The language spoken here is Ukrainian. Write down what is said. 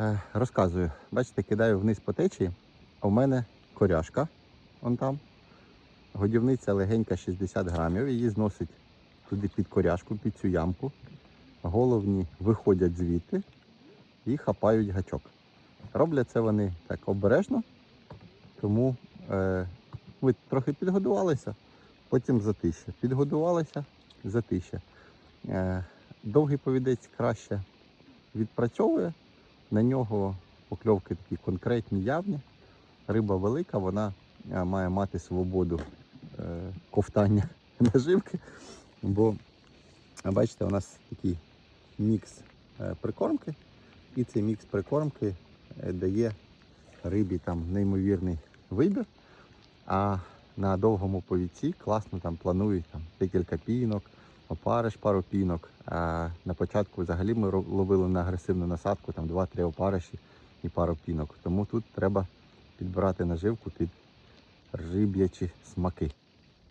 Е, Розказую. Бачите, кидаю вниз по течії, а в мене коряшка. Вон там. Годівниця легенька 60 грамів. Її зносить туди під коряшку, під цю ямку. Головні виходять звідти і хапають гачок. Роблять це вони так обережно, тому е, ви трохи підгодувалися, потім затища. Підгодувалися, затища. Е, довгий повідець краще відпрацьовує, на нього покльовки такі конкретні, явні. Риба велика, вона е, має мати свободу е, ковтання наживки. Бо, бачите, у нас такий мікс е, прикормки, і цей мікс прикормки дає рибі там неймовірний вибір. А на довгому повідці класно там планують там, декілька пінок, опариш пару пінок. А на початку взагалі ми ловили на агресивну насадку там 2-3 опариші і пару пінок. Тому тут треба підбирати наживку під риб'ячі смаки.